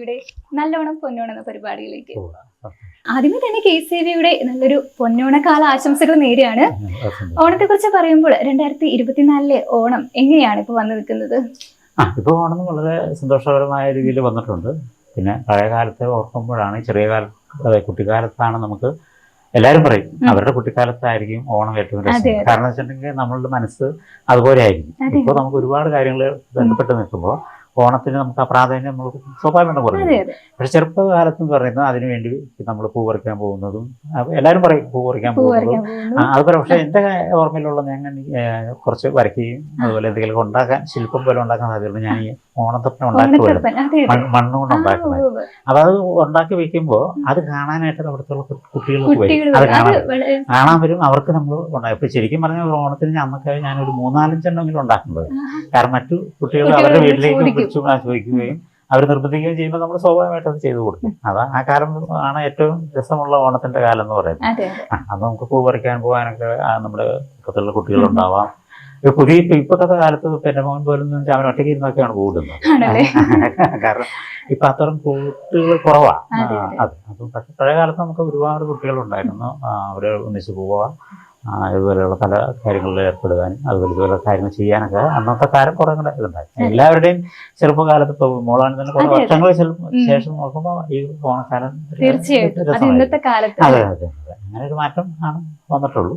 വിയുടെ നല്ലോണം പൊന്നോണം എന്ന പരിപാടിയിലേക്ക് ആദ്യമേ തന്നെ കെ സി വിയുടെ നല്ലൊരു പൊന്നോണക്കാല ആശംസകൾ നേരെയാണ്. ഓണത്തെ കുറിച്ച് പറയുമ്പോൾ രണ്ടായിരത്തി ഇരുപത്തിനാലിലെ ഓണം എങ്ങനെയാണ് ഇപ്പൊ വന്നു നിൽക്കുന്നത് ആ ഇപ്പോൾ ഓണം വളരെ സന്തോഷകരമായ രീതിയിൽ വന്നിട്ടുണ്ട്. പിന്നെ പഴയ കാലത്തെ ഓർക്കുമ്പോഴാണ് ചെറിയ കാല കുട്ടിക്കാലത്താണ് നമുക്ക് എല്ലാവരും പറയും അവരുടെ കുട്ടിക്കാലത്തായിരിക്കും ഓണം ഏറ്റവും രസം. കാരണം വെച്ചിട്ടുണ്ടെങ്കിൽ നമ്മളുടെ മനസ്സ് അതുപോലെ ആയിരിക്കും. ഇപ്പോൾ നമുക്ക് ഒരുപാട് കാര്യങ്ങൾ ബന്ധപ്പെട്ട് നിൽക്കുമ്പോൾ ഓണത്തിന് നമുക്ക് ആ പ്രാധാന്യം നമ്മൾ സ്വാഭാവികമായിട്ട് പറയുന്നത് പക്ഷെ ചെറുപ്പകാലത്ത് എന്ന് പറയുന്നത് അതിനുവേണ്ടി നമ്മൾ പൂ പറിക്കാൻ പോകുന്നതും എല്ലാവരും പറയും പൂ പറിക്കാൻ പോകുന്നതും. അത് പക്ഷെ എന്റെ ഓർമ്മയിലുള്ള ഞാൻ കുറച്ച് വരയ്ക്കുകയും അതുപോലെ എന്തെങ്കിലും ഉണ്ടാക്കാൻ ശില്പം പോലെ ഉണ്ടാക്കാൻ സാധ്യതയുള്ളൂ ഞാൻ ഈ ഓണത്തപ്പന ഉണ്ടാക്കുമല്ലോ. മണ്ണുകൊണ്ട് ഉണ്ടാക്കുന്നത് ഉവ്വ്. അത് ഉണ്ടാക്കി വെക്കുമ്പോൾ അത് കാണാനായിട്ട് അവിടുത്തെ കുട്ടികൾക്ക് പോയി വരും. അത് കാണാൻ കാണാൻ വരും. അവർക്ക് നമ്മൾ ഉണ്ടാക്കും. ഇപ്പൊ ശരിക്കും പറഞ്ഞാൽ ഓണത്തിന് അന്നൊക്കെ ഞാനൊരു മൂന്നാലഞ്ചെണ്ണമെങ്കിലും ഉണ്ടാക്കുന്നത് കാരണം മറ്റു കുട്ടികൾ അവരുടെ വീട്ടിലേക്ക്. വിളിച്ചു ആശ്രയിക്കുകയും അവർ നിർബന്ധിക്കുകയും ചെയ്യുമ്പോൾ നമ്മൾ സ്വാഭാവികമായിട്ട് അത് ചെയ്തു കൊടുക്കും. അതാ ആ കാലം ആണ് ഏറ്റവും രസമുള്ള ഓണത്തിന്റെ കാലം എന്ന് പറയുന്നത്. അതെ അന്ന് നമുക്ക് പൂ പറിക്കാൻ പോകാനൊക്കെ നമ്മുടെ കുട്ടികളുടെ കുട്ടികളുണ്ടാവാം. പുതിയ ഇപ്പൊ ഇപ്പോഴത്തെ കാലത്ത് പെന്റെ മോൻ പോലും വെച്ചാൽ അവൻ ഒറ്റയ്ക്ക് ഇരുന്നൊക്കെയാണ് കൂടുന്നത് കാരണം ഇപ്പൊ അത്തരം കൂട്ടുകൾ കുറവാ. അതെ, അപ്പം പക്ഷെ പഴയ കാലത്ത് നമുക്ക് ഒരുപാട് കുട്ടികളുണ്ടായിരുന്നു. ഉണ്ടായിരുന്നു അവർ ഒന്നിച്ച് പോവാം. ഇതുപോലെയുള്ള പല കാര്യങ്ങളിൽ ഏർപ്പെടുവാനും അതുപോലെ ഇതുപോലെ കാര്യങ്ങൾ ചെയ്യാനൊക്കെ അന്നത്തെ കാലം കുറെ കൂടെ ഇതുണ്ടായി. എല്ലാവരുടെയും ചെറുപ്പകാലത്ത് ഇപ്പൊ മോളാണ് തന്നെ കുറെ. വർഷങ്ങൾ ശേഷം നോക്കുമ്പോൾ ഈ ഓണക്കാലം തീർച്ചയായിട്ടും. ഇന്നത്തെ കാലത്ത്. അതെ അതെ അതെ. അങ്ങനെ ഒരു മാറ്റം ആണ് വന്നിട്ടുള്ളൂ.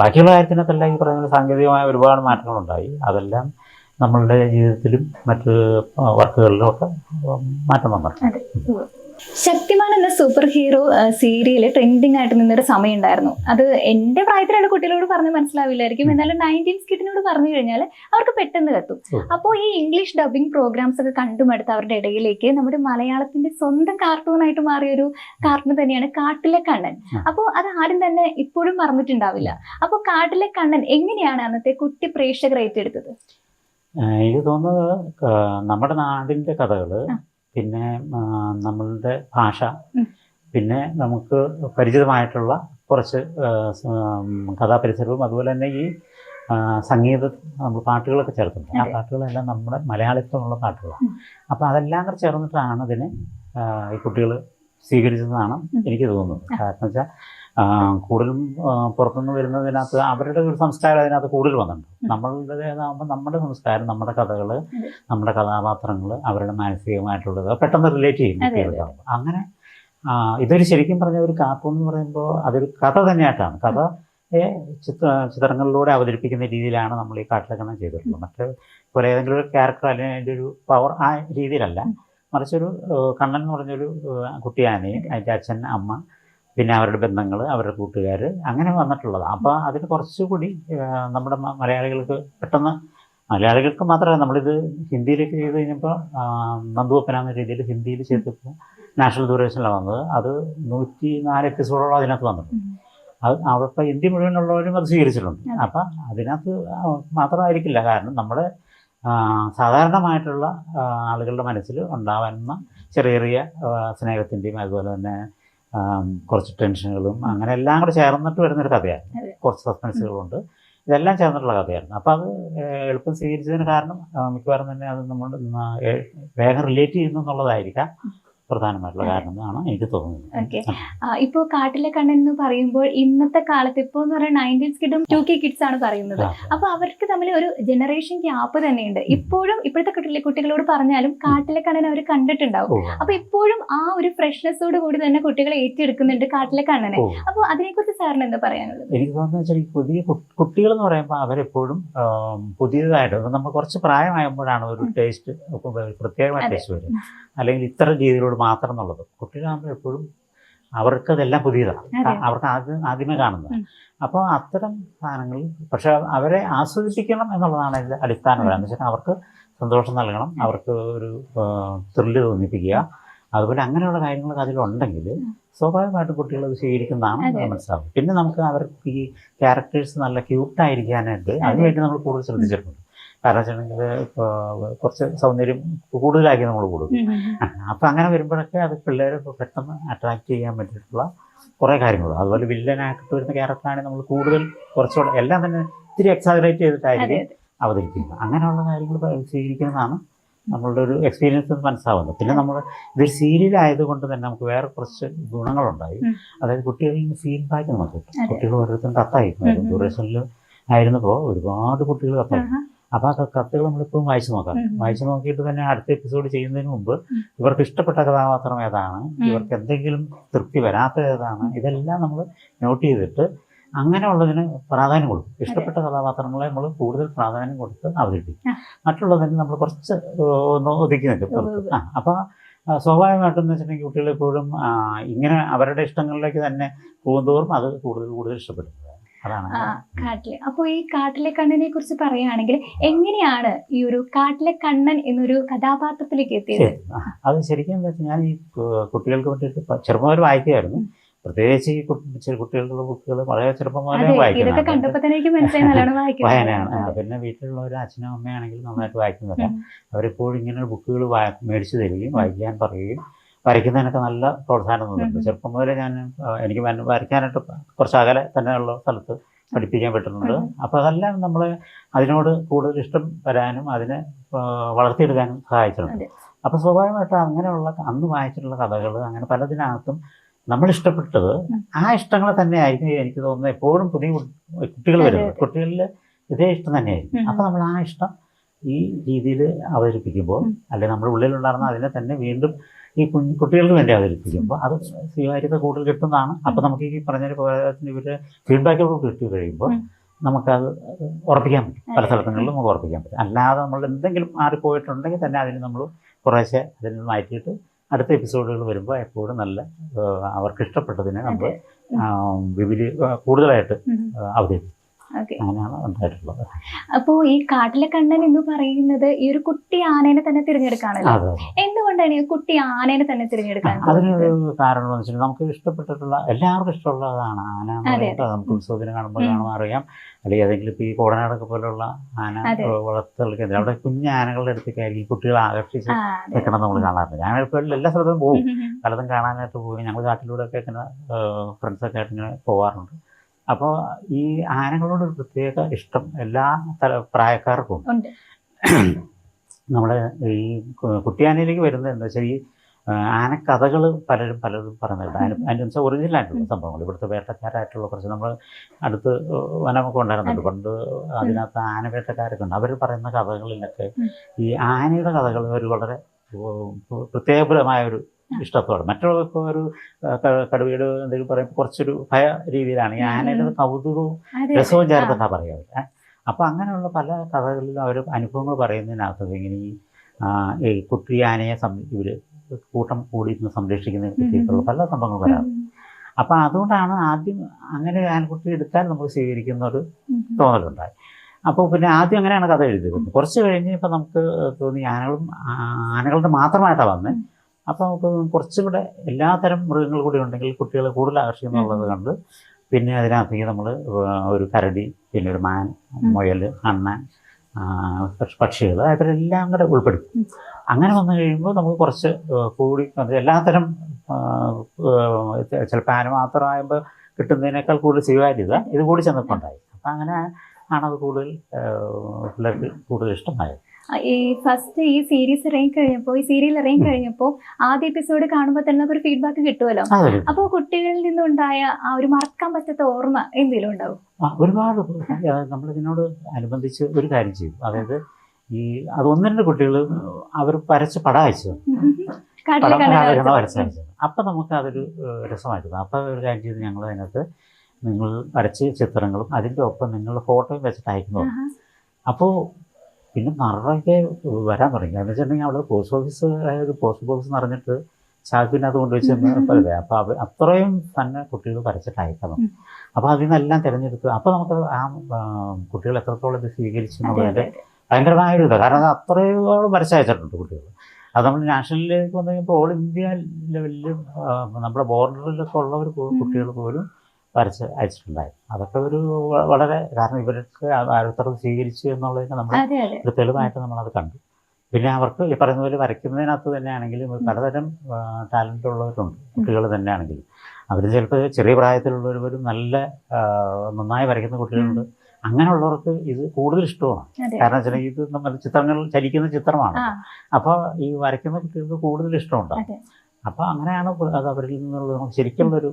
ബാക്കിയുള്ള കാര്യത്തിനകത്തെല്ലാം ഈ പറയുന്ന സാങ്കേതികമായ ഒരുപാട് മാറ്റങ്ങളുണ്ടായി. അതെല്ലാം നമ്മളുടെ ജീവിതത്തിലും മറ്റ് വർക്കുകളിലും ഒക്കെ മാറ്റം വന്നിട്ടുണ്ട്. എന്ന സൂപ്പർ ഹീറോ സീരിയൽ ട്രെൻഡിങ് ആയിട്ട് നിന്നൊരു സമയം ഉണ്ടായിരുന്നു അത് എന്റെ പ്രായത്തിലുള്ള കുട്ടികളോട് പറഞ്ഞ് മനസ്സിലാവില്ലായിരിക്കും. എന്നാലും നയന്റീൻ കിഡിനോട് പറഞ്ഞു കഴിഞ്ഞാൽ അവർക്ക് പെട്ടെന്ന് കത്തും. അപ്പോൾ ഈ ഇംഗ്ലീഷ് ഡബിംഗ് പ്രോഗ്രാംസ് ഒക്കെ കണ്ടുമടുത്ത് അവരുടെ ഇടയിലേക്ക് നമ്മുടെ മലയാളത്തിന്റെ സ്വന്തം കാർട്ടൂണായിട്ട് മാറിയ ഒരു കാർട്ടൂൺ തന്നെയാണ് കാട്ടിലെ കണ്ണൻ. അപ്പോൾ അത് ആരും തന്നെ ഇപ്പോഴും മറന്നിട്ടുണ്ടാവില്ല. അപ്പോൾ കാട്ടിലെ കണ്ണൻ എങ്ങനെയാണ് അന്നത്തെ കുട്ടി പ്രേക്ഷകർ ഏറ്റെടുത്തത്? എനിക്ക് തോന്നുന്നത് നമ്മുടെ നാടിന്റെ കഥകൾ ആ. പിന്നെ നമ്മളുടെ ഭാഷ. പിന്നെ നമുക്ക് പരിചിതമായിട്ടുള്ള കുറച്ച് കഥാപരിസരവും അതുപോലെ തന്നെ ഈ സംഗീത നമ്മൾ പാട്ടുകളൊക്കെ ചേർത്തിട്ടുണ്ട്. ആ പാട്ടുകളെല്ലാം നമ്മുടെ മലയാളത്തിലുള്ള പാട്ടുകളാണ്. അപ്പം അപ്പോൾ അതെല്ലാം കൂടെ ചേർന്നിട്ടാണ് ഇതിനെ ഈ കുട്ടികൾ സ്വീകരിച്ചതെന്നാണ് എനിക്ക് തോന്നുന്നത്. കാരണം വെച്ചാൽ കൂടുതലും പുറത്തുനിന്ന് വരുന്നതിനകത്ത് അവരുടെ ഒരു സംസ്കാരം അതിനകത്ത് കൂടുതൽ വന്നിട്ടുണ്ട്. നമ്മളുടേതാകുമ്പോൾ നമ്മുടെ സംസ്കാരം നമ്മുടെ കഥകൾ നമ്മുടെ കഥാപാത്രങ്ങൾ അവരുടെ മാനസികമായിട്ടുള്ളത് പെട്ടെന്ന് റിലേറ്റ് ചെയ്യും അതെ, അതെ. അങ്ങനെ ഇതൊരു ശരിക്കും പറഞ്ഞ ഒരു കാർട്ടൂൺ എന്ന് പറയുമ്പോൾ അതൊരു കഥ തന്നെയായിട്ടാണ്. കഥ ചിത്ര ചിത്രങ്ങളിലൂടെ അവതരിപ്പിക്കുന്ന രീതിയിലാണ് നമ്മൾ ഈ കാട്ടിലക്കണം ചെയ്തിട്ടുള്ളത്. മറ്റ് ഇപ്പോൾ ഏതെങ്കിലും ഒരു ക്യാരക്ടർ അല്ലെങ്കിൽ അതിന്റെ ഒരു പവർ ആ രീതിയിലല്ല. മറിച്ചൊരു കണ്ണൻ എന്ന് പറഞ്ഞൊരു കുട്ടിയാനയും അതിന്റെ അച്ഛൻ അമ്മ പിന്നെ അവരുടെ ബന്ധങ്ങൾ അവരുടെ കൂട്ടുകാർ അങ്ങനെ വന്നിട്ടുള്ളത് അപ്പോൾ അതിന് കുറച്ചുകൂടി നമ്മുടെ മലയാളികൾക്ക് പെട്ടെന്ന് മലയാളികൾക്ക് മാത്രമല്ല നമ്മളിത് ഹിന്ദിയിലേക്ക് ചെയ്ത് കഴിഞ്ഞപ്പോൾ നന്ദുവപ്പന എന്ന രീതിയിൽ ഹിന്ദിയിൽ ചെയ്തപ്പോൾ നാഷണൽ ദൂരദർശനിലാണ് വന്നത്. അത് നൂറ്റി നാല് എപ്പിസോഡോളം അതിനകത്ത് വന്നിട്ടുണ്ട്. അത് അവിടെ ഹിന്ദി മുഴുവനുള്ളവരും അത് സ്വീകരിച്ചിട്ടുണ്ട്. അപ്പം അതിനകത്ത് മാത്രമായിരിക്കില്ല. കാരണം നമ്മുടെ സാധാരണമായിട്ടുള്ള ആളുകളുടെ മനസ്സിൽ ഉണ്ടാവുന്ന ചെറിയ ചെറിയ സ്നേഹത്തിന്റെയും അതുപോലെ തന്നെ കുറച്ച് ടെൻഷനുകളും അങ്ങനെ എല്ലാം കൂടെ ചേർന്നിട്ട് വരുന്നൊരു കഥയാണ്. കുറച്ച് സസ്പെൻസുകളുണ്ട്. ഇതെല്ലാം ചേർന്നിട്ടുള്ള കഥയായിരുന്നു. അപ്പോൾ അത് എളുപ്പം സ്വീകരിച്ചതിന് കാരണം മിക്കവാറും തന്നെ അത് നമ്മൾ വേഗം റിലേറ്റ് ചെയ്യുന്നു എന്നുള്ളതായിരിക്കാം. പ്രധാനമായിട്ടുള്ള കാരണം എന്നാണ് എനിക്ക് തോന്നുന്നത്. ഓക്കെ. ഇപ്പോ കാട്ടിലെ കണ്ണൻ എന്ന് പറയുമ്പോൾ ഇന്നത്തെ കാലത്ത് ഇപ്പോൾ എന്ന് പറയുന്നത് നയന്റീൻസ് കിഡും ടു കെ കിഡ്സ് ആണ് പറയുന്നത്. അപ്പോൾ അപ്പൊ അവർക്ക് തമ്മിൽ ഒരു ജനറേഷൻ ഗ്യാപ്പ് തന്നെയുണ്ട്. ഇപ്പോഴും ഇപ്പോഴത്തെ കുട്ടികളെ കുട്ടികളോട് പറഞ്ഞാലും കാട്ടിലെ കണ്ണൻ അവർ കണ്ടിട്ടുണ്ടാവും. അപ്പോൾ അപ്പൊ ഇപ്പോഴും ആ ഒരു ഫ്രഷ്നെസ്സോട് കൂടി തന്നെ കുട്ടികളെ ഏറ്റെടുക്കുന്നുണ്ട് കാട്ടിലെ കണ്ണനെ. അപ്പോൾ അതിനെക്കുറിച്ച് സാറിന് എന്താ പറയാനുള്ളത്? എനിക്ക് തോന്നുന്നത് വെച്ചാൽ പുതിയ കുട്ടികൾ എന്ന് പറയുമ്പോൾ അവരെപ്പോഴും പുതിയതായിട്ട് നമ്മൾ കുറച്ച് പ്രായമായപ്പോഴാണ് ഒരു ടേസ്റ്റ് പ്രത്യേകമായ ടേസ്റ്റ് വരും അല്ലെങ്കിൽ ഇത്തരം രീതിയിലൂടെ മാത്രം എന്നുള്ളത് കുട്ടികളാകുമ്പോൾ എപ്പോഴും അവർക്ക് അതെല്ലാം പുതിയതാണ് അവർക്ക് ആദ്യം ആദ്യമേ കാണുന്നത്. അപ്പോൾ അത്തരം സാധനങ്ങൾ പക്ഷെ അവരെ ആസ്വദിപ്പിക്കണം എന്നുള്ളതാണ് അതിന്റെ അടിസ്ഥാനപരം എന്ന് വെച്ചാൽ അവർക്ക് സന്തോഷം നൽകണം അവർക്ക് ഒരു ത്രില്ല് തോന്നിപ്പിക്കുക. അതുപോലെ അങ്ങനെയുള്ള കാര്യങ്ങളൊക്കെ അതിലുണ്ടെങ്കിൽ സ്വാഭാവികമായിട്ടും കുട്ടികൾ അത് സ്വീകരിക്കുന്നതാണ്. മനസ്സിലാവും. പിന്നെ നമുക്ക് അവർക്ക് ഈ ക്യാരക്ടേഴ്സ് നല്ല ക്യൂട്ടായിരിക്കാനായിട്ട് അതിനുവേണ്ടി നമ്മൾ കൂടുതൽ ശ്രദ്ധിച്ചിട്ടുണ്ട്. കാരണം വെച്ചിട്ടുണ്ടെങ്കിൽ ഇപ്പോൾ കുറച്ച് സൗന്ദര്യം കൂടുതലാക്കി നമ്മൾ കൊടുക്കും. അപ്പം അങ്ങനെ വരുമ്പോഴൊക്കെ അത് പിള്ളേരെ പെട്ടെന്ന് അട്രാക്ട് ചെയ്യാൻ പറ്റിയിട്ടുള്ള കുറേ കാര്യങ്ങളുണ്ട് അതുപോലെ വില്ലനായിട്ട് വരുന്ന ക്യാരക്ടറാണ് നമ്മൾ കൂടുതൽ കുറച്ചുകൂടെ എല്ലാം തന്നെ ഇത്തിരി എക്സാഗ്രേറ്റ് ചെയ്തിട്ടായിരിക്കും അവതരിപ്പിക്കുന്നത് അങ്ങനെയുള്ള കാര്യങ്ങൾ സ്വീകരിക്കുന്നതാണ് നമ്മളുടെ ഒരു എക്സ്പീരിയൻസ് മനസ്സിലാവുന്നത്. പിന്നെ നമ്മൾ ഇതൊരു സീരിയലായതുകൊണ്ട് തന്നെ നമുക്ക് വേറെ കുറച്ച് ഗുണങ്ങളുണ്ടായി. അതായത് കുട്ടികളിൽ നിന്ന് ഫീഡ്ബാക്ക് നമുക്ക് കിട്ടും. കുട്ടികൾ ഓരോരുത്തരും കത്തായിരുന്നു. ദൂരദർശനിൽ ആയിരുന്നപ്പോൾ ഒരുപാട് കുട്ടികൾ കത്തയക്കും ആഹാ. അപ്പോൾ ആ കത്തുകൾ നമ്മളിപ്പോഴും വായിച്ചു നോക്കാം. വായിച്ചു നോക്കിയിട്ട് തന്നെ അടുത്ത എപ്പിസോഡ് ചെയ്യുന്നതിന് മുമ്പ് ഇവർക്ക് ഇഷ്ടപ്പെട്ട കഥാപാത്രം ഏതാണ്. ഇവർക്ക് എന്തെങ്കിലും തൃപ്തി വരാത്തത് ഏതാണ്? ഇതെല്ലാം നമ്മൾ നോട്ട് ചെയ്തിട്ട് അങ്ങനെയുള്ളതിന് പ്രാധാന്യം കൊടുക്കും. ഇഷ്ടപ്പെട്ട കഥാപാത്രങ്ങളെ നമ്മൾ കൂടുതൽ പ്രാധാന്യം കൊടുത്ത് അവതരിപ്പിക്കും. മറ്റുള്ളതിന് നമ്മൾ കുറച്ച് ഒന്ന് ഒതുക്കി നിൽക്കും. ആ അപ്പോൾ സ്വാഭാവികമായിട്ടും എന്ന് വെച്ചിട്ടുണ്ടെങ്കിൽ കുട്ടികൾ എപ്പോഴും ഇങ്ങനെ അവരുടെ ഇഷ്ടങ്ങളിലേക്ക് തന്നെ പോകുന്തോറും അത് കൂടുതൽ കൂടുതൽ ആ, കാട്ടിലെ. അപ്പൊ ഈ കാട്ടിലെ കണ്ണനെ കുറിച്ച് പറയുകയാണെങ്കിൽ എങ്ങനെയാണ് ഈ ഒരു കാട്ടിലെ കണ്ണൻ എന്നൊരു കഥാപാത്രത്തിലേക്ക് എത്തിയത്? അത് ശരിക്കും എന്താ വെച്ചാൽ ഞാൻ ഈ കുട്ടികൾക്ക് വേണ്ടിയിട്ട് ചെറുപ്പമാർ ചെറുപ്പം വായിക്കുമായിരുന്നു പ്രത്യേകിച്ച് ഈ കുട്ടികളുടെ ബുക്കുകൾ വളരെ ചെറുപ്പമാരെ വായിക്കുന്നത് വായനയാണ്. പിന്നെ വീട്ടിലുള്ള ഒരു അച്ഛനും അമ്മയാണെങ്കിലും നന്നായിട്ട് വായിക്കുന്നതല്ല. അവരെപ്പോഴും ഇങ്ങനെ ബുക്കുകൾ മേടിച്ചു തരികയും വായിക്കാൻ പറയുകയും വരയ്ക്കുന്നതിനൊക്കെ നല്ല പ്രോത്സാഹനം തന്നിട്ടുണ്ട് ചെറുപ്പം മുതലേ ഞാൻ എനിക്ക് വര- വരയ്ക്കാനായിട്ട് കുറച്ച് അകലെ തന്നെയുള്ള സ്ഥലത്ത് പഠിപ്പിക്കാൻ പറ്റുന്നുണ്ട്. അപ്പോൾ അതെല്ലാം നമ്മൾ അതിനോട് കൂടുതൽ ഇഷ്ടം വരാനും അതിനെ വളർത്തിയെടുക്കാനും സഹായിച്ചിട്ടുണ്ട്. അപ്പോൾ സ്വാഭാവികമായിട്ട് അങ്ങനെയുള്ള അന്ന് വായിച്ചിട്ടുള്ള കഥകൾ അങ്ങനെ പലതിനകത്തും നമ്മൾ ഇഷ്ടപ്പെട്ടത് ആ ഇഷ്ടങ്ങളെ തന്നെ ആയിരിക്കും എനിക്ക് തോന്നുന്നത്. എപ്പോഴും പുതിയ കുട്ടികൾ വരുന്നത്. കുട്ടികളിൽ ഇതേ ഇഷ്ടം തന്നെയായിരിക്കും. അപ്പോൾ നമ്മൾ ആ ഇഷ്ടം ഈ രീതിയിൽ അവതരിപ്പിക്കുമ്പോൾ. അല്ലെങ്കിൽ നമ്മുടെ ഉള്ളിലുണ്ടായിരുന്ന അതിനെ തന്നെ വീണ്ടും ഈ കുട്ടികൾക്ക് വേണ്ടി അവതരിപ്പിക്കുമ്പോൾ അത് സ്വീകാര്യത കൂടുതൽ കിട്ടുന്നതാണ്. അപ്പോൾ നമുക്ക് ഈ പറഞ്ഞ ഇവർ ഇവരുടെ ഫീഡ്ബാക്ക് കിട്ടി കഴിയുമ്പോൾ. നമുക്കത് ഉറപ്പിക്കാൻ പറ്റും. പല. സ്ഥലങ്ങളിലും നമുക്ക് ഉറപ്പിക്കാൻ പറ്റും. അല്ലാതെ നമ്മൾ എന്തെങ്കിലും മാറിപ്പോയിട്ടുണ്ടെങ്കിൽ തന്നെ അതിന് നമ്മൾ കുറേശ്ശെ അതിൽ നിന്ന് മാറ്റിയിട്ട് അടുത്ത എപ്പിസോഡുകൾ വരുമ്പോൾ എപ്പോഴും നല്ല അവർക്ക് ഇഷ്ടപ്പെട്ടതിനെ നമ്മൾ. വിപുലി കൂടുതലായിട്ട് അവതരിപ്പിക്കും. അങ്ങനെയാണ് ഉണ്ടായിട്ടുള്ളത്. അപ്പോ ഈ കാട്ടിലെ കണ്ണൻ എന്ന് പറയുന്നത് ഈ ഒരു കുട്ടി ആനേനെ തന്നെ തിരഞ്ഞെടുക്കാണല്ലോ. എന്തുകൊണ്ടാണ് ഈ കുട്ടി ആനയെ തന്നെ തിരഞ്ഞെടുക്കാൻ അതിനൊരു കാരണം എന്ന് നമുക്ക് ഇഷ്ടപ്പെട്ടിട്ടുള്ള എല്ലാവർക്കും ഇഷ്ടമുള്ളതാണ്. ആന നമുക്ക് ഉത്സവത്തിന് കാണുമ്പോൾ. കാണുമ്പോൾ അറിയാം. അല്ലെങ്കിൽ ഏതെങ്കിലും ഇപ്പോൾ ഈ കോടനാടൊക്കെ പോലുള്ള ആന. വളർത്തൽ കേന്ദ്രം അവിടെ കുഞ്ഞു ആനകളുടെ അടുത്തേക്കായിരിക്കും കുട്ടികളെ ആകർഷിച്ച് നിൽക്കണം നമ്മൾ കാണാറുണ്ട്. ഞാൻ ഇപ്പോൾ എല്ലാ സ്ഥലത്തും പോകും. പലതും കാണാനായിട്ട് പോകും ഞങ്ങൾ കാട്ടിലൂടെ ഒക്കെ ഇങ്ങനെ ഫ്രണ്ട്സൊക്കെ ആയിട്ട് ഇങ്ങനെ പോകാറുണ്ട് അപ്പോൾ ഈ ആനകളോട് ഒരു പ്രത്യേക ഇഷ്ടം എല്ലാ തല പ്രായക്കാർക്കും ഉണ്ട്. നമ്മുടെ ഈ കുട്ടിയാനയിലേക്ക് വരുന്നത് എന്താ വെച്ചാൽ ഈ ആനക്കഥകൾ പലരും പലരും അതിന് അതിന് വെച്ചാൽ ഒറിജിനൽ ആയിട്ടുള്ള സംഭവങ്ങൾ. ഇവിടുത്തെ വേട്ടക്കാരായിട്ടുള്ള കുറച്ച് നമ്മൾ അടുത്ത് വനമൊക്കെ ഉണ്ടായിരുന്നുണ്ട്. പണ്ട് അതിനകത്ത് ആന വേട്ടക്കാരൊക്കെ ഉണ്ട്. അവർ പറയുന്ന കഥകളിലൊക്കെ ഈ ആനയുടെ കഥകൾ ഒരു വളരെ പ്രത്യേകപരമായ ഒരു ഇഷ്ടത്തോടെ മറ്റുള്ള ഇപ്പോൾ ഒരു കടുവയുടെ എന്തെങ്കിലും പറയുമ്പോൾ കുറച്ചൊരു ഭയ രീതിയിലാണ് ഈ ആനയുടെ കൗതുകവും രസവും ചേർത്തെന്നാണ് ചേർത്തെന്നാ പറയാറ് അപ്പോൾ അങ്ങനെയുള്ള പല കഥകളിലും അവർ അനുഭവങ്ങൾ പറയുന്നതിനകത്ത് ഇങ്ങനെ ഈ കുട്ടിയാനയെ ഈ കുട്ടി ആനയെ സം ഇവർ കൂട്ടം കൂടിയിരുന്ന് സംരക്ഷിക്കുന്നതിനെ പറ്റിയിട്ടുള്ള പല സംഭവങ്ങൾ വരാറ് അപ്പം അതുകൊണ്ടാണ് ആദ്യം അങ്ങനെ ആനക്കുട്ടി എടുത്താൽ നമുക്ക് സ്വീകരിക്കുന്ന ഒരു. തോന്നലുണ്ടായി അപ്പോൾ പിന്നെ ആദ്യം അങ്ങനെയാണ് കഥ എഴുതിയത് കുറച്ച് കഴിഞ്ഞ് ഇപ്പം നമുക്ക് തോന്നി ആനകളും ആനകളുടെ മാത്രമായിട്ടാണ് വന്നത് അപ്പോൾ നമുക്ക് കുറച്ചും കൂടെ എല്ലാത്തരം മൃഗങ്ങൾ കൂടി ഉണ്ടെങ്കിൽ കുട്ടികളെ കൂടുതൽ ആകർഷിക്കുന്നുള്ളത് കണ്ട് പിന്നെ അതിനകത്തേക്ക് നമ്മൾ ഒരു കരടി പിന്നെ ഒരു മാൻ മുയൽ അണ്ണ പക്ഷികൾ അവരെല്ലാം കൂടെ ഉൾപ്പെടും അങ്ങനെ വന്നു കഴിയുമ്പോൾ നമുക്ക് കുറച്ച് കൂടി എല്ലാത്തരം ചിലപ്പോൾ ആന മാത്രമാകുമ്പോൾ കിട്ടുന്നതിനേക്കാൾ കൂടുതൽ സ്വീകാര്യത ഇത് കൂടി ചെന്നപ്പോൾ ഉണ്ടായി അപ്പം അങ്ങനെ ആണത് കൂടുതൽ പിള്ളേർക്ക് കൂടുതൽ ഇഷ്ടമായത്. ഈ ഫസ്റ്റ് ഈ സീരീസ് ഇറങ്ങി കഴിഞ്ഞപ്പോ ഈ സീരിയൽ ഇറങ്ങി കഴിഞ്ഞപ്പോ ആദ്യ എപ്പിസോഡ് കാണുമ്പോൾ തന്നെ ഒരു ഫീഡ്ബാക്ക് കിട്ടുമല്ലോ അപ്പോൾ കുട്ടികളിൽ നിന്നുണ്ടായ ആ ഒരു മറക്കാൻ പറ്റാത്ത ഓർമ്മ എന്തെങ്കിലും ഉണ്ടാവും ഒരുപാട് ഒരുപാട് നമ്മളിതിനോട് അനുബന്ധിച്ച് ഒരു കാര്യം ചെയ്യും. അതായത് ഈ അത് ഒന്ന് രണ്ട് കുട്ടികൾ അവർ വരച്ച് പടം അയച്ചു. അപ്പൊ നമുക്ക് അതൊരു രസമായിരുന്നു. അപ്പം ഒരു കാര്യം ചെയ്ത് ഞങ്ങൾ അതിനകത്ത് നിങ്ങൾ വരച്ച് ചിത്രങ്ങളും അതിന്റെ ഒപ്പം നിങ്ങൾ ഫോട്ടോയും വെച്ചിട്ട് അയക്കുന്നു. അപ്പോൾ പിന്നെ നിറയെ വരാൻ തുടങ്ങി. എന്ന് വെച്ചിട്ടുണ്ടെങ്കിൽ അവിടെ പോസ്റ്റ് ഓഫീസ് അതായത് പോസ്റ്റ് ബോക്സ് നിറഞ്ഞിട്ട് അത് കൊണ്ടുവച്ച് അപ്പോൾ അവർ അത്രയും തന്നെ കുട്ടികൾ വരച്ചിട്ട് അപ്പോൾ അതിൽ നിന്നെല്ലാം തിരഞ്ഞെടുത്ത് അപ്പോൾ നമുക്ക് ആ കുട്ടികൾ എത്രത്തോളം ഇത് സ്വീകരിച്ചു എന്നുള്ളതിന്റെ അതെ, അതെ. ഭയങ്കരമായ ഒരു ഇത്. കാരണം അത് അത്രയോളം വരച്ചയച്ചിട്ടുണ്ട് കുട്ടികൾ. അത് നമ്മൾ നാഷണലിലേക്ക് വന്നു കഴിഞ്ഞപ്പോൾ ഓൾ ഇന്ത്യ ലെവലിൽ നമ്മുടെ ബോർഡറിലൊക്കെ ഉള്ളവർ. കുട്ടികൾ പോലും വരച്ച് അയച്ചിട്ടുണ്ടായിരുന്നു അതൊക്കെ ഒരു വളരെ കാരണം ഇവർക്ക് ഓരോരുത്തർ സ്വീകരിച്ചു എന്നുള്ളതിന് നമ്മൾ ഒരു തെളിവായിട്ട് നമ്മളത് കണ്ടു. പിന്നെ അവർക്ക് ഈ പറയുന്ന പോലെ വരയ്ക്കുന്നതിനകത്ത് തന്നെയാണെങ്കിലും പലതരം ടാലന്റ് ഉള്ളവരുണ്ട്. കുട്ടികൾ തന്നെയാണെങ്കിലും. അവർ ചിലപ്പോൾ ചെറിയ പ്രായത്തിലുള്ളവരും നല്ല നന്നായി വരയ്ക്കുന്ന കുട്ടികളുണ്ട്. അങ്ങനെയുള്ളവർക്ക് ഇത് കൂടുതൽ ഇഷ്ടമാണ്. കാരണം വെച്ചാൽ ഇത് നമ്മൾ ചിത്രങ്ങൾ ചലിക്കുന്ന ചിത്രമാണ്. അപ്പോൾ ഈ വരയ്ക്കുന്ന കുട്ടികൾക്ക് കൂടുതൽ ഇഷ്ടമുണ്ടാകും. അപ്പോൾ അങ്ങനെയാണ് അത് അവരിൽ നിന്നുള്ള ശരിക്കുള്ള ശരിക്കുള്ളൊരു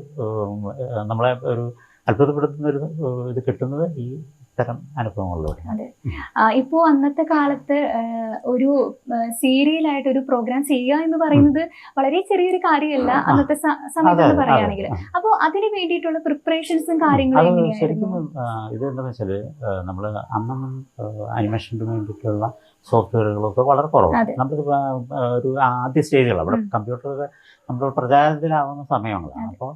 നമ്മളെ ഒരു അത്ഭുതപ്പെടുത്തുന്ന ഒരു ഇത് കിട്ടുന്നത് ഈ ഇത്തരം അനുഭവങ്ങളിലൂടെ അതെ. ഇപ്പോ അന്നത്തെ കാലത്ത് ഒരു സീരിയലായിട്ട് ഒരു പ്രോഗ്രാം ചെയ്യുക എന്ന് പറയുന്നത് വളരെ ചെറിയൊരു കാര്യമല്ല. അന്നത്തെ സമയത്ത് പറയുകയാണെങ്കിൽ. അപ്പോൾ അപ്പോ അതിന് വേണ്ടിയിട്ടുള്ള പ്രിപ്പറേഷൻസും കാര്യങ്ങളും ശരിക്കും ഇത് എന്താണെന്ന് വെച്ചാൽ നമ്മൾ അന്നൊന്നും അനിമേഷന് വേണ്ടിയിട്ടുള്ള സോഫ്റ്റ്വെയറുകളൊക്കെ വളരെ കുറവാണ്. നമ്മൾ ഒരു ആദ്യ സ്റ്റേജുകൾ. അവിടെ കമ്പ്യൂട്ടറൊക്കെ കമ്പ്യൂട്ടർ നമ്മൾ പ്രചാരത്തിലാവുന്ന സമയങ്ങളാണ് അതെ. അപ്പോൾ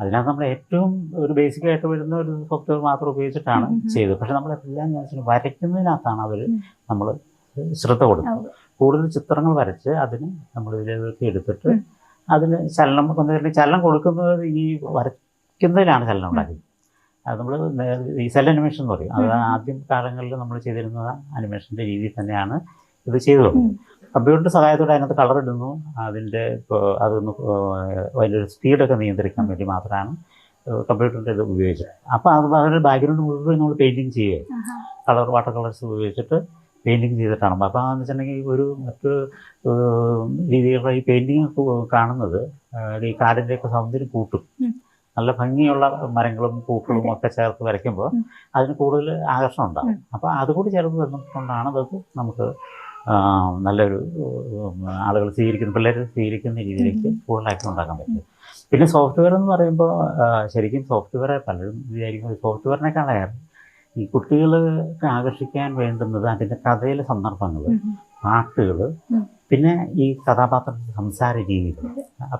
അതിനകത്ത് നമ്മൾ ഏറ്റവും ഒരു ബേസിക് ആയിട്ട് വരുന്ന ഒരു സോഫ്റ്റ്വെയർ മാത്രം ഉപയോഗിച്ചിട്ടാണ്. ചെയ്തത്. പക്ഷെ നമ്മൾ എല്ലാം ഞാൻ വരയ്ക്കുന്നതിനകത്താണ് അവർ നമ്മൾ ശ്രദ്ധ കൊടുക്കുന്നത്. കൂടുതൽ ചിത്രങ്ങൾ വരച്ച് അതിന് നമ്മൾ ഇതിലേക്ക് എടുത്തിട്ട്. അതിന് ചലനം ചലനം കൊടുക്കുന്നത് ഈ വരയ്ക്കുന്നതിലാണ് ചലനം ഉണ്ടാക്കുന്നത് അത് നമ്മൾ ഈ സെൽ അനിമേഷൻ എന്ന് പറയും. അത്. ആദ്യം കാലങ്ങളിൽ നമ്മൾ ചെയ്തിരുന്ന അനിമേഷന്റെ രീതി തന്നെയാണ് ഇത് ചെയ്തു കമ്പ്യൂട്ടർ കമ്പ്യൂട്ടറിന്റെ സഹായത്തോടെ അതിനകത്ത് കളർ ഇടുന്നു. അതിന്റെ അതൊന്ന് അതിന്റെ സ്പീഡൊക്കെ നിയന്ത്രിക്കാൻ വേണ്ടി മാത്രമാണ് കമ്പ്യൂട്ടറിന്റെ ഇത് ഉപയോഗിച്ചത്. അപ്പോൾ അത് അതിന്റെ ബാക്ക്ഗ്രൗണ്ട് മുഴുവൻ നമ്മൾ പെയിന്റിങ് ചെയ്യുക. കളർ വാട്ടർ കളേഴ്സ് ഉപയോഗിച്ചിട്ട് പെയിന്റിങ് ചെയ്തിട്ടാണ്. അപ്പോൾ എന്ന് വെച്ചിട്ടുണ്ടെങ്കിൽ ഒരു മറ്റ് രീതിയിലുള്ള ഈ പെയിന്റിങ് കാണുന്നത് ഈ കാടിന്റെയൊക്കെ സൗന്ദര്യം കൂട്ടും. നല്ല ഭംഗിയുള്ള മരങ്ങളും പൂക്കളും ഒക്കെ ചേർത്ത് വരയ്ക്കുമ്പോൾ. അതിന് കൂടുതൽ ആകർഷണം ഉണ്ടാകും. അപ്പോൾ അതുകൂടി ചേർത്ത് വന്നിട്ടുകൊണ്ടാണ് അത് നമുക്ക് നല്ലൊരു ആളുകൾ സ്വീകരിക്കുന്ന പിള്ളേർ സ്വീകരിക്കുന്ന രീതിയിലേക്ക് കൂടുതലായിട്ട് ഉണ്ടാക്കാൻ പറ്റും. പിന്നെ സോഫ്റ്റ്വെയർ എന്ന് പറയുമ്പോൾ ശരിക്കും സോഫ്റ്റ്വെയർ പലരും വിചാരിക്കും സോഫ്റ്റ്വെയറിനേക്കാളേറെ ഈ കുട്ടികൾക്ക് ആകർഷിക്കാൻ വേണ്ടുന്നത് അതിന്റെ കഥയിലെ സന്ദർഭങ്ങൾ. പാട്ടുകൾ പിന്നെ ഈ കഥാപാത്രത്തിന്റെ സംസാര രീതികൾ.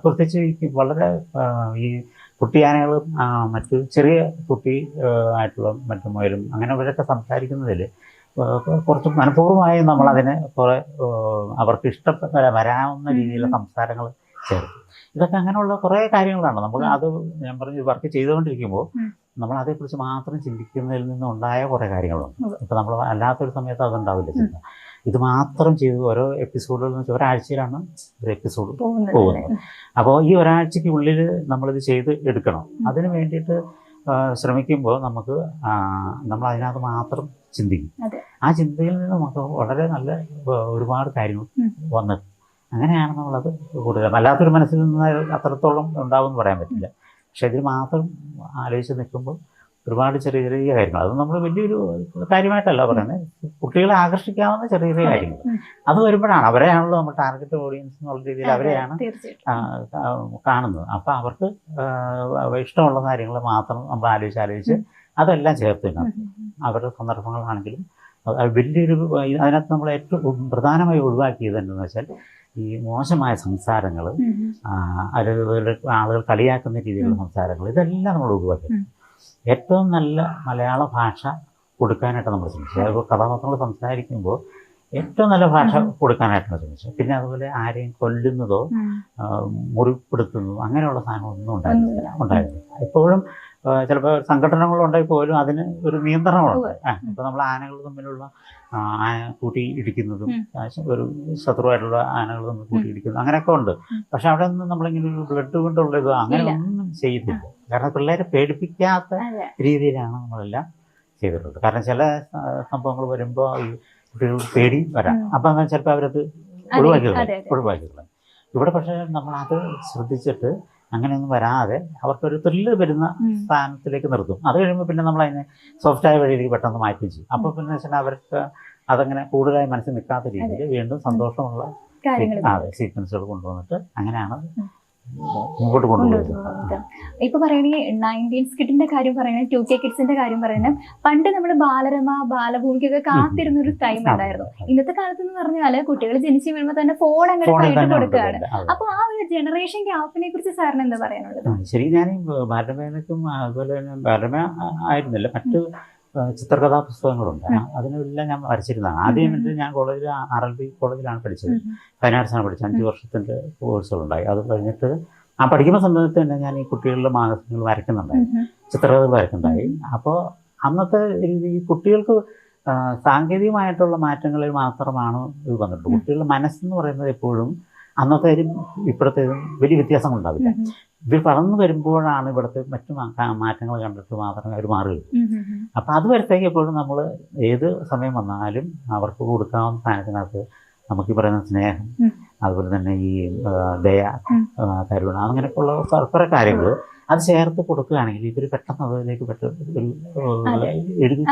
പ്രത്യേകിച്ച് വളരെ ഈ കുട്ടിയാനകളും മറ്റ് ചെറിയ കുട്ടി ആയിട്ടുള്ള മറ്റു മുയലും അങ്ങനെ അവരൊക്കെ സംസാരിക്കുന്നതിൽ കുറച്ച് മനഃപൂർവമായി നമ്മൾ അതിനെ കുറേ അവർക്ക് ഇഷ്ടപ്പെട്ട വരാവുന്ന രീതിയിലുള്ള സംസാരങ്ങൾ ചേർത്തു ഇതൊക്കെ അങ്ങനെയുള്ള കുറേ കാര്യങ്ങളാണ്. നമ്മൾ അത് ഞാൻ പറഞ്ഞു വർക്ക് ചെയ്തുകൊണ്ടിരിക്കുമ്പോൾ. നമ്മൾ അതേക്കുറിച്ച് മാത്രം ചിന്തിക്കുന്നതിൽ നിന്നുണ്ടായ കുറേ കാര്യങ്ങളുണ്ട്. ഇപ്പം നമ്മൾ അല്ലാത്തൊരു സമയത്ത് അതുണ്ടാവില്ല ചിന്ത. ഇത് മാത്രം ചെയ്ത് ഓരോ എപ്പിസോഡുകൾ എന്ന് വെച്ചാൽ ഒരാഴ്ചയിലാണ് ഒരു എപ്പിസോഡ് പോകുന്നത്. അപ്പോൾ ഈ ഒരാഴ്ചയ്ക്ക് ഉള്ളിൽ നമ്മളിത് ചെയ്ത് എടുക്കണം. അതിന് വേണ്ടിയിട്ട് ശ്രമിക്കുമ്പോൾ നമുക്ക് നമ്മൾ അതിനകത്ത് മാത്രം ചിന്തിക്കും. ആ ചിന്തയിൽ നിന്ന് നമുക്ക് വളരെ നല്ല ഒരുപാട് കാര്യങ്ങൾ വന്നു അങ്ങനെയാണ് നമ്മളത് കൂടുതൽ അല്ലാത്തൊരു മനസ്സിൽ നിന്ന് അത്രത്തോളം ഉണ്ടാവും എന്ന് പറയാൻ പറ്റില്ല. പക്ഷെ ഇതിൽ മാത്രം ആലോചിച്ച് നിൽക്കുമ്പോൾ ഒരുപാട് ചെറിയ ചെറിയ കാര്യങ്ങൾ അത് നമ്മൾ വലിയൊരു കാര്യമായിട്ടല്ല പറയുന്നത് കുട്ടികളെ ആകർഷിക്കാവുന്ന ചെറിയ ചെറിയ. കാര്യങ്ങൾ. അത് വരുമ്പോഴാണ് അവരെയാണല്ലോ നമ്മൾ ടാർഗറ്റ് ഓഡിയൻസ് എന്നുള്ള രീതിയിൽ അവരെയാണ് കാണുന്നത് അപ്പം അവർക്ക് ഇഷ്ടമുള്ള കാര്യങ്ങൾ മാത്രം നമ്മൾ ആലോചിച്ച് ആലോചിച്ച് അതെല്ലാം ചേർത്ത് ഉം. അവരുടെ സന്ദർഭങ്ങളാണെങ്കിലും വലിയൊരു അതിനകത്ത് നമ്മൾ ഏറ്റവും പ്രധാനമായി ഒഴിവാക്കിയത് എന്താണെന്ന് വെച്ചാൽ ഈ മോശമായ സംസാരങ്ങൾ. അല്ലെങ്കിൽ ആളുകൾ കളിയാക്കുന്ന രീതിയിലുള്ള സംസാരങ്ങൾ ഇതെല്ലാം നമ്മൾ ഒഴിവാക്കി ഉം. ഏറ്റവും നല്ല മലയാള ഭാഷ കൊടുക്കാനായിട്ട് നമ്മൾ ശ്രമിച്ചത് അപ്പോൾ കഥാപാത്രങ്ങൾ സംസാരിക്കുമ്പോൾ ഏറ്റവും നല്ല ഭാഷ കൊടുക്കാനായിട്ടാണ് ശ്രമിച്ചത് പിന്നെ അതുപോലെ ആരെയും കൊല്ലുന്നതോ മുറിപ്പെടുത്തുന്നതോ അങ്ങനെയുള്ള സാധനങ്ങളൊന്നും ഉണ്ടായിരുന്നില്ല. ഉണ്ടായിരുന്നില്ല. എപ്പോഴും ചിലപ്പോൾ സംഘടനകളുണ്ടെങ്കിൽ പോലും അതിന് ഒരു നിയന്ത്രണമുണ്ട്. ഉവ്വ്. ഇപ്പൊ നമ്മൾ ആനകൾ തമ്മിലുള്ള കൂട്ടി ഇടിക്കുന്നതും. ഒരു ശത്രുവായിട്ടുള്ള ആനകൾ തമ്മിൽ കൂട്ടി ഇടിക്കുന്നതും അങ്ങനെയൊക്കെ ഉണ്ട്. പക്ഷെ അവിടെ നിന്ന് നമ്മളിങ്ങനെ ഒരു ബ്ലഡ് കൊണ്ടുള്ള ഇത് അങ്ങനെ ഇല്ല. ഒന്നും ചെയ്തില്ല. കാരണം പിള്ളേരെ പേടിപ്പിക്കാത്ത രീതിയിലാണ് നമ്മളെല്ലാം ചെയ്തിട്ടുള്ളത്. കാരണം ചില സംഭവങ്ങൾ വരുമ്പോൾ ഈ കുട്ടികൾക്ക് പേടി വരാം. അപ്പം ചിലപ്പോൾ അവരത് ഒഴിവാക്കി ഒഴിവാക്കി ഇവിടെ പക്ഷേ നമ്മളത് ശ്രദ്ധിച്ചിട്ട് അങ്ങനെയൊന്നും വരാതെ അവർക്കൊരു ത്രില്ല് വരുന്ന സ്ഥാനത്തിലേക്ക് നിർത്തും. അത് കഴിയുമ്പോൾ പിന്നെ നമ്മൾ അതിനെ സോഫ്റ്റായ വഴിയിലേക്ക് പെട്ടെന്ന് മാറ്റി ചെയ്യും. അപ്പോൾ പിന്നെ വെച്ചാൽ അവർക്ക് അതങ്ങനെ കൂടുതലായി മനസ്സിൽ നിൽക്കാത്ത രീതിയിൽ വീണ്ടും സന്തോഷമുള്ള അതെ സീക്വൻസുകൾ കൊണ്ടുവന്നിട്ട് അങ്ങനെയാണ്. മുമ്പോട്ട് കൊണ്ടുവരുന്നത് ഇപ്പൊ പറയണേ നയന്റീൻസ് കിഡിന്റെ കാര്യം പറയണേ ടു കെ കിഡ്സിന്റെ കാര്യം പറയണേ പണ്ട് നമ്മൾ ബാലരമ ബാലഭൂമിക്കൊക്കെ കാത്തിരുന്ന ഒരു ടൈം ഉണ്ടായിരുന്നു. ഇന്നത്തെ കാലത്ത് എന്ന് പറഞ്ഞാൽ കുട്ടികൾ ജനിച്ചു വീഴുമ്പോ തന്നെ ഫോൺ അങ്ങനെ കൊടുക്കുകയാണ് അപ്പൊ ആ ഒരു ജനറേഷൻ ഗ്യാപ്പിനെ കുറിച്ച് സാറിന് എന്താ പറയാനുള്ളത്? ശരി ഞാൻ ബാലരമേനക്കും അതുപോലെ തന്നെ ബാലരമ ആയിരുന്നല്ലോ. മറ്റു ചിത്രകഥാ പുസ്തകങ്ങളുണ്ട് അതിനെല്ലാം ഞാൻ വരച്ചിരുന്നതാണ്. ആദ്യം. എന്നിട്ട് ഞാൻ കോളേജിൽ ആർ എൽ ബി കോളേജിലാണ് പഠിച്ചത്. ഫൈൻ ആർട്സാണ് പഠിച്ചത്. അഞ്ച് വർഷത്തിന്റെ കോഴ്സുകളുണ്ടായി. അത് കഴിഞ്ഞിട്ട് ആ പഠിക്കുന്ന സമയത്ത് തന്നെ ഞാൻ ഈ കുട്ടികളുടെ മാഗസിനുകൾ വരയ്ക്കുന്നുണ്ടായി. ചിത്രകഥകൾ വരയ്ക്കുന്നുണ്ടായി. അപ്പോൾ അന്നത്തെ ഈ കുട്ടികൾക്ക് സാങ്കേതികമായിട്ടുള്ള മാറ്റങ്ങളിൽ മാത്രമാണ് ഇത് വന്നിട്ടുള്ളത്. കുട്ടികളുടെ മനസ്സെന്ന് പറയുന്നത് എപ്പോഴും അന്നത്തേതും ഇപ്പോഴത്തെ വലിയ വ്യത്യാസങ്ങളുണ്ടാവില്ല ഉണ്ടാവില്ല ഇവർ പറന്നു വരുമ്പോഴാണ് ഇവിടുത്തെ മറ്റു മാറ്റങ്ങൾ കണ്ടിട്ട് മാത്രമേ അവർ മാറുകയുള്ളൂ. അപ്പോൾ അത് വരത്തേക്ക് എപ്പോഴും നമ്മൾ ഏത് സമയം വന്നാലും അവർക്ക് കൊടുക്കാവുന്ന സ്ഥാനത്തിനകത്ത് നമുക്ക് പറയുന്ന സ്നേഹം അതുപോലെ തന്നെ ഈ ദയ കരുണ അങ്ങനെയൊക്കെയുള്ള കുറെ കാര്യങ്ങൾ അത് ചേർത്ത് കൊടുക്കുകയാണെങ്കിൽ ഇവർ പെട്ടെന്ന് അതിലേക്ക് എഴുതി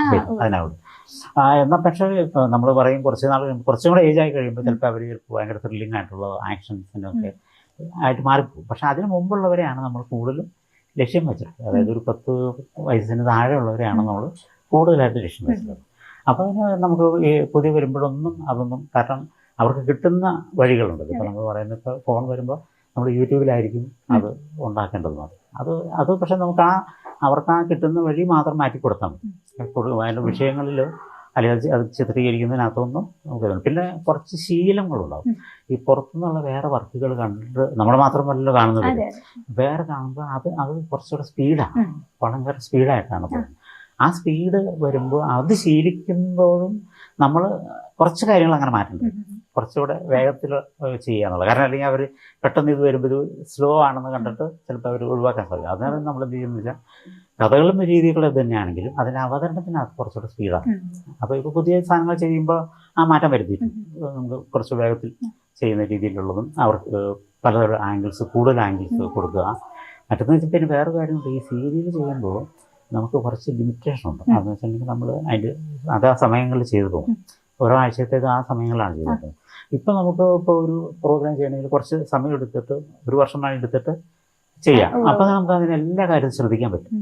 ആ, എന്നാൽ പക്ഷേ നമ്മൾ പറയും കുറച്ച് നാൾ കുറച്ചും കൂടെ ഏജ് ആയി കഴിയുമ്പോൾ ചിലപ്പോൾ അവർ ഭയങ്കര ത്രില്ലിംഗ് ആയിട്ടുള്ള ആക്ഷൻസിനൊക്കെ ആയിട്ട് മാറിപ്പോകും. പക്ഷെ അതിന് മുമ്പുള്ളവരെയാണ് നമ്മൾ കൂടുതലും ലക്ഷ്യം വെച്ചിട്ടുള്ളത്. അതായത് ഒരു പത്ത് വയസ്സിന് താഴെയുള്ളവരെയാണ് നമ്മൾ കൂടുതലായിട്ട് ലക്ഷ്യം വെച്ചത് അപ്പോൾ അതിന് നമുക്ക് ഈ പുതിയ വരുമ്പോഴൊന്നും അതൊന്നും കാരണം അവർക്ക് കിട്ടുന്ന വഴികളുണ്ട്. ഇപ്പോൾ നമ്മൾ പറയുന്നത് ഇപ്പോൾ ഫോൺ വരുമ്പോൾ നമ്മൾ യൂട്യൂബിലായിരിക്കും അത് ഉണ്ടാക്കേണ്ടത് അത് അത് പക്ഷേ നമുക്ക് ആ അവർക്ക് ആ കിട്ടുന്ന വഴി മാത്രം മാറ്റി കൊടുത്താൽ മതി. അതിന്റെ വിഷയങ്ങളിൽ അല്ലെങ്കിൽ അത് ചിത്രീകരിക്കുന്നതിനകത്തൊന്നും നമുക്ക് പിന്നെ കുറച്ച് ശീലങ്ങളുണ്ടാവും. ഈ പുറത്തുനിന്നുള്ള വേറെ വർക്കുകൾ കണ്ടിട്ട് നമ്മൾ മാത്രമല്ലല്ലോ കാണുന്നത്. വേറെ കാണുമ്പോൾ അത് അത് കുറച്ചുകൂടെ സ്പീഡാണ്. പണം ഭയങ്കര സ്പീഡായിട്ടാണ് പോകുന്നത്. ആ സ്പീഡ് വരുമ്പോൾ അത് ശീലിക്കുമ്പോഴും നമ്മൾ കുറച്ച് കാര്യങ്ങൾ അങ്ങനെ ഉം. കുറച്ചുകൂടെ വേഗത്തിൽ ചെയ്യാന്നുള്ളത്. കാരണം അല്ലെങ്കിൽ അവർ പെട്ടെന്ന് ഇത് വരുമ്പോൾ ഇത് സ്ലോ ആണെന്ന് കണ്ടിട്ട് ചിലപ്പോൾ അവർ ഒഴിവാക്കാൻ സാധിക്കും അതാണ് നമ്മൾ എന്ത് ചെയ്യുന്നില്ല കഥകളും രീതികളും ഇത് തന്നെയാണെങ്കിലും അതിന്റെ അവതരണത്തിനകത്ത് കുറച്ചുകൂടെ സ്പീഡാണ്. അപ്പോൾ ഇപ്പോൾ പുതിയ സാധനങ്ങൾ ചെയ്യുമ്പോൾ ആ മാറ്റം വരുത്തിയിട്ടുണ്ട്. നമുക്ക് കുറച്ച് വേഗത്തിൽ ചെയ്യുന്ന രീതിയിലുള്ളതും അവർക്ക് പലതരം ആംഗിൾസ് കൂടുതൽ ആംഗിൾസ് കൊടുക്കുക. മറ്റൊന്ന് വെച്ചാൽ പിന്നെ വേറെ കാര്യമുണ്ട് ഈ സീരിയൽ ചെയ്യുമ്പോൾ നമുക്ക് കുറച്ച് ലിമിറ്റേഷൻ ഉണ്ട്. അതെന്ന് വെച്ചിട്ടുണ്ടെങ്കിൽ നമ്മൾ അതിന്റെ അത് ആ സമയങ്ങളിൽ ചെയ്തു പോകും. ഓരോ ആഴ്ചത്തേക്ക് ആ സമയങ്ങളാണ് ചെയ്തത് ഇപ്പം നമുക്ക് ഇപ്പോൾ ഒരു പ്രോഗ്രാം ചെയ്യണമെങ്കിൽ കുറച്ച് സമയം എടുത്തിട്ട് ഒരു വർഷം നാളെ എടുത്തിട്ട് ചെയ്യാം. അപ്പം നമുക്ക് അതിന് എല്ലാ കാര്യവും ശ്രദ്ധിക്കാൻ പറ്റും.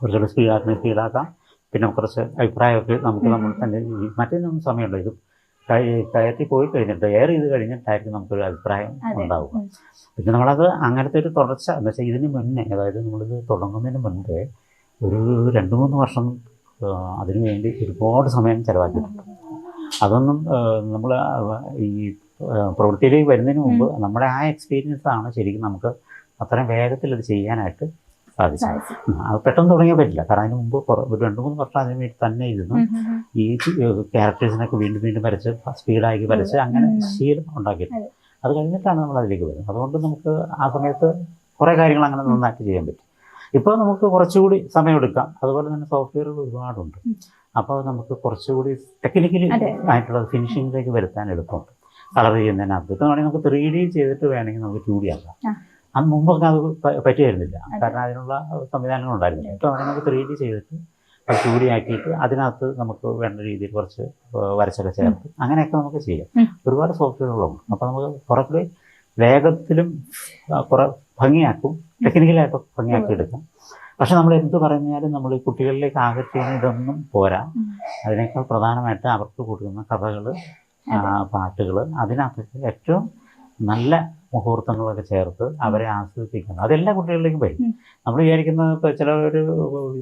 കുറച്ചുകൂടെ സ്പീഡാക്കണം സ്പീഡാക്കാം പിന്നെ കുറച്ച് അഭിപ്രായമൊക്കെ നമുക്ക് നമ്മൾ തന്നെ മറ്റേതൊന്നും സമയമുണ്ടോ ഇത് കയറ്റി പോയി കഴിഞ്ഞിട്ട് എയർ ചെയ്ത് കഴിഞ്ഞിട്ടായിരിക്കും നമുക്കൊരു അഭിപ്രായം. ഉണ്ടാവുക. പിന്നെ നമ്മളത് അങ്ങനത്തെ ഒരു തുടർച്ച എന്ന് വെച്ചാൽ ഇതിന് മുന്നേ അതായത് നമ്മളിത് തുടങ്ങുന്നതിന് മുൻപേ ഒരു രണ്ട് മൂന്ന് വർഷം അതിനു വേണ്ടി ഒരുപാട് സമയം ചിലവാക്കിയിട്ടുണ്ട് അതൊന്നും നമ്മൾ ഈ പ്രവൃത്തിയിലേക്ക് വരുന്നതിന് മുമ്പ് നമ്മുടെ ആ എക്സ്പീരിയൻസ് ആണ് ശരിക്കും നമുക്ക് അത്രയും വേഗത്തിൽ അത് ചെയ്യാനായിട്ട് സാധിച്ചത് സാധിച്ചു. അത് പെട്ടെന്ന് തുടങ്ങിയാൽ പറ്റില്ല കാരണം അതിന് മുമ്പ് ഒരു രണ്ട് മൂന്ന് വർഷം അതിന് വേണ്ടി തന്നെ ഇരുന്നു. ഈ ക്യാരക്ടേഴ്സിനൊക്കെ വീണ്ടും വീണ്ടും വരച്ച് സ്പീഡാക്കി വരച്ച് അങ്ങനെ. ശീലം ഉണ്ടാക്കിയത് അതെ. കഴിഞ്ഞിട്ടാണ് നമ്മൾ അതിലേക്ക് വരുന്നത് അതുകൊണ്ട് നമുക്ക് ആ സമയത്ത് കുറേ കാര്യങ്ങൾ അങ്ങനെ നന്നായിട്ട് ചെയ്യാൻ പറ്റും ഇപ്പോൾ നമുക്ക് കുറച്ചുകൂടി സമയമെടുക്കാം അതുപോലെ തന്നെ സോഫ്റ്റ്വെയറുകൾ ഒരുപാടുണ്ട്. അപ്പോൾ നമുക്ക് കുറച്ചുകൂടി ടെക്നിക്കലി ആയിട്ടുള്ള ഫിനിഷിങ്ങിലേക്ക് വരുത്താൻ എളുപ്പമുണ്ട് കളർ ചെയ്യുന്നതിനകത്ത് ഇപ്പോൾ വേണമെങ്കിൽ നമുക്ക് ത്രീ ഡി ചെയ്തിട്ട് വേണമെങ്കിൽ നമുക്ക് ടു ഡി ആക്കാം. അന്ന് മുമ്പൊക്കെ അത് പറ്റിയായിരുന്നില്ല കാരണം അതിനുള്ള സംവിധാനങ്ങൾ ഉണ്ടായിരുന്നില്ല. ഇപ്പോൾ വേണമെങ്കിൽ നമുക്ക് ത്രീ ഡി ചെയ്തിട്ട് അത് ടു ഡി ആക്കിയിട്ട് അതിനകത്ത് നമുക്ക് വേണ്ട രീതിയിൽ കുറച്ച് വരച്ചൊക്കെ ചേർത്ത് അങ്ങനെയൊക്കെ നമുക്ക് ചെയ്യാം. ഒരുപാട് സോഫ്റ്റ്വെയറുകളുണ്ട് അപ്പോൾ നമുക്ക് കുറച്ചുകൂടി കൂടി വേഗത്തിലും കുറെ ഭംഗിയാക്കും. ടെക്നിക്കലായിട്ട് ഭംഗിയാക്കി എടുക്കാം. പക്ഷെ നമ്മൾ എന്ത് പറഞ്ഞാലും നമ്മൾ ഈ കുട്ടികളിലേക്ക് ആകർഷിക്കുന്ന ഇതൊന്നും പോരാ അതിനേക്കാൾ പ്രധാനമായിട്ട് അവർക്ക് കൊടുക്കുന്ന കഥകൾ പാട്ടുകൾ അതിനകത്ത് ഏറ്റവും നല്ല മുഹൂർത്തങ്ങളൊക്കെ ചേർത്ത് അവരെ ആസ്വദിപ്പിക്കണം. അതെല്ലാ കുട്ടികളിലേക്കും വരും. നമ്മൾ വിചാരിക്കുന്നത് ഇപ്പോൾ ചിലർ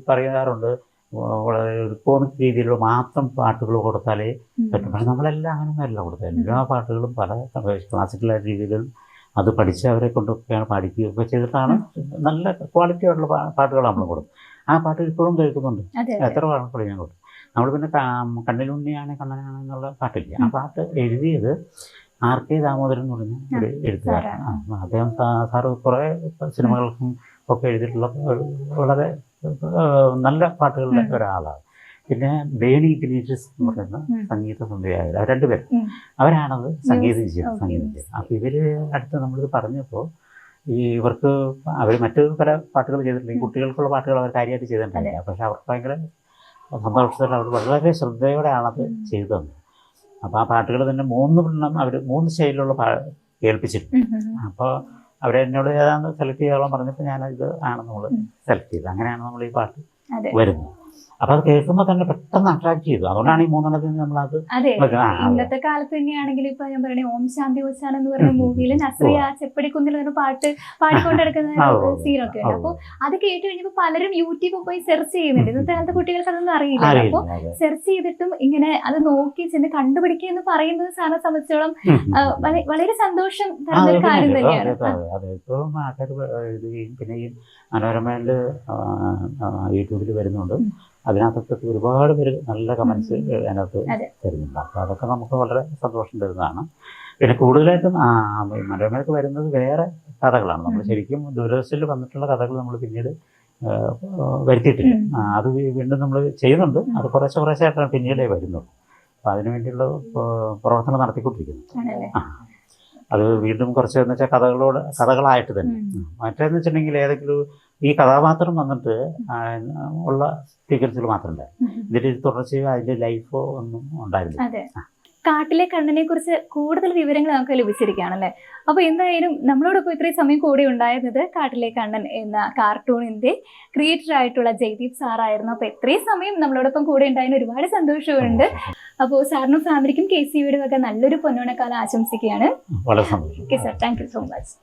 പറയാറുണ്ട് വളരെ കോമിക് രീതിയിലുള്ള മാത്രം പാട്ടുകൾ കൊടുത്താലേ പറ്റും. പക്ഷെ നമ്മളെല്ലാം അങ്ങനെയൊന്നുമല്ല കൊടുത്തത്. എല്ലാ പാട്ടുകളും പല ക്ലാസിക്കലായ രീതിയിലും അത് പഠിച്ച് അവരെ കൊണ്ടൊക്കെയാണ് പാടിക്കുകയൊക്കെ ചെയ്തിട്ടാണ് നല്ല ക്വാളിറ്റി ആയിട്ടുള്ള പാട്ടുകൾ നമ്മൾ കൊടുക്കും. ആ പാട്ട് ഇപ്പോഴും കേൾക്കുന്നുണ്ട്. എത്ര പാട്ടുകൾ ഞാൻ കൊടുക്കും നമ്മൾ പിന്നെ കണ്ണിലുണ്ണിയാണ് കണ്ണനാണ് എന്നുള്ള പാട്ടില്ല. ആ പാട്ട് എഴുതിയത് ആർ കെ ദാമോദരൻ എന്ന് പറഞ്ഞ ഒരു എഴുത്തുകാരാണ് അദ്ദേഹം സാറ് കുറേ സിനിമകൾക്കും ഒക്കെ എഴുതിയിട്ടുള്ള വളരെ നല്ല പാട്ടുകളുടെ ഒരാളാണ്. പിന്നെ ബേണി ഗ്രീഷസ് എന്ന് പറയുന്ന സംഗീത സംവിധായകർ അവർ രണ്ടുപേരും. അവരാണത് സംഗീതം ചെയ്യുന്നത് സംഗീതം ചെയ്യുന്നത്. അപ്പോൾ ഇവർ അടുത്ത് നമ്മളിത് പറഞ്ഞപ്പോൾ ഈ ഇവർക്ക് അവർ മറ്റു പല പാട്ടുകൾ ചെയ്തിട്ടുണ്ട് ഈ കുട്ടികൾക്കുള്ള പാട്ടുകൾ അവർ കാര്യമായിട്ട് ചെയ്തിട്ടുണ്ടായില്ല പക്ഷെ അവർക്ക് ഭയങ്കര സന്തോഷത്തോടെ അവർ വളരെ ശ്രദ്ധയോടെയാണ് അത് ചെയ്തു തന്നത്. അപ്പോൾ ആ പാട്ടുകൾ തന്നെ മൂന്ന് എണ്ണം അവർ മൂന്ന് ശൈലിയിലുള്ള പാ കേൾപ്പിച്ചിട്ടുണ്ട്. അപ്പോൾ അവരെ എന്നോട് ഏതാണ്ട് സെലക്ട് ചെയ്യാൻ പറഞ്ഞപ്പോൾ ഞാനത് ആണ് നമ്മൾ സെലക്ട് ചെയ്തത് അങ്ങനെയാണ് നമ്മൾ ഈ പാട്ട് വരുന്നത്. അപ്പോൾ അത് കേൾക്കുമ്പോൾ തന്നെ പെട്ടെന്ന് അട്രാക്ട് ചെയ്തു. അതുകൊണ്ടാണ് ഈ മൂന്നെണ്ണത്തിൽ നമ്മൾ അത്. ഇന്നത്തെ കാലത്ത് തന്നെയാണെങ്കിൽ ഇപ്പൊ ഞാൻ പറയണേ ഓം ശാന്തി ഓശാൻ എന്ന് പറഞ്ഞ മൂവിയിൽ നസ്രിയ ചെപ്പടിക്കുന്നിൽ ഒരു പാട്ട് ഓ, സീനൊക്കെ ഉണ്ട്. അപ്പൊ അത് കേട്ട് കഴിഞ്ഞപ്പോ പലരും യൂട്യൂബിൽ പോയി സെർച്ച് ചെയ്യുന്നുണ്ട്. ഇന്നത്തെ കാലത്ത് കുട്ടികൾക്ക് അതൊന്നും അറിയില്ല അപ്പോൾ അപ്പൊ സെർച്ച് ചെയ്തിട്ടും ഇങ്ങനെ അത് നോക്കി ചെന്ന് കണ്ടുപിടിക്കുക എന്ന് പറയുന്നത് സാറിനെ സംബന്ധിച്ചോളം വളരെ സന്തോഷം തരുന്ന ഒരു കാര്യം തന്നെയാണ്. അതെ. ഇപ്പം ആൾക്കാർ പിന്നെ ഈ മനോരമയിൽ യൂട്യൂബിൽ വരുന്നുണ്ട്. അതിനകത്തൊക്കെ ഒരുപാട് പേര് നല്ല കമൻസ്. അതിനകത്ത് തരുന്നുണ്ട്. അപ്പോൾ അതൊക്കെ നമുക്ക് വളരെ സന്തോഷം തരുന്നതാണ്. പിന്നെ കൂടുതലായിട്ടും മനോരമയൊക്കെ വരുന്നത് വേറെ കഥകളാണ്. നമ്മൾ ശരിക്കും ദൂരദർശനിൽ വന്നിട്ടുള്ള കഥകൾ നമ്മൾ പിന്നീട് വരുത്തിയിട്ടില്ല. അത് വീണ്ടും നമ്മൾ ചെയ്യുന്നുണ്ട്. അത് കുറേശ്ശെ കുറേശ്ശെ ആയിട്ടാണ് പിന്നീടേ വരുന്നുള്ളൂ. അപ്പം അതിനു വേണ്ടിയുള്ള പ്രവർത്തനം നടത്തിക്കൊണ്ടിരിക്കുന്നു. അത് വീണ്ടും കുറച്ച് എന്ന് വെച്ചാൽ കഥകളോട് കഥകളായിട്ട് തന്നെ. മറ്റേന്ന് വെച്ചിട്ടുണ്ടെങ്കിൽ ഏതെങ്കിലും ഈ കഥാപാത്രം വന്നിട്ട് ഉള്ള സീക്വൻസുകൾ മാത്രമല്ല ഇതിൽ ഇതിന്റെ തുടർച്ചയോ അതിന്റെ ലൈഫോ ഒന്നും ഉണ്ടായിരുന്നില്ല. അതെ. കാട്ടിലെ കണ്ണനെ കുറിച്ച് കൂടുതൽ വിവരങ്ങൾ നമുക്ക് ലഭിച്ചിരിക്കുകയാണല്ലേ? അപ്പൊ എന്തായാലും നമ്മളോടൊപ്പം ഇത്രയും സമയം കൂടെ ഉണ്ടായിരുന്നത് കാട്ടിലെ കണ്ണൻ എന്ന കാർട്ടൂണിന്റെ ക്രിയേറ്റർ ആയിട്ടുള്ള ജയ്ദീപ് സാറായിരുന്നു അപ്പൊ ഇത്രയും സമയം നമ്മളോടൊപ്പം കൂടെ ഉണ്ടായതിന് ഒരുപാട് സന്തോഷമുണ്ട്. അപ്പോൾ സാറിനും ഫാമിലിക്കും കെ സി വിയുടെ വക നല്ലൊരു പൊന്നോണക്കാലം ആശംസിക്കുകയാണ്. Okay sir thank you so much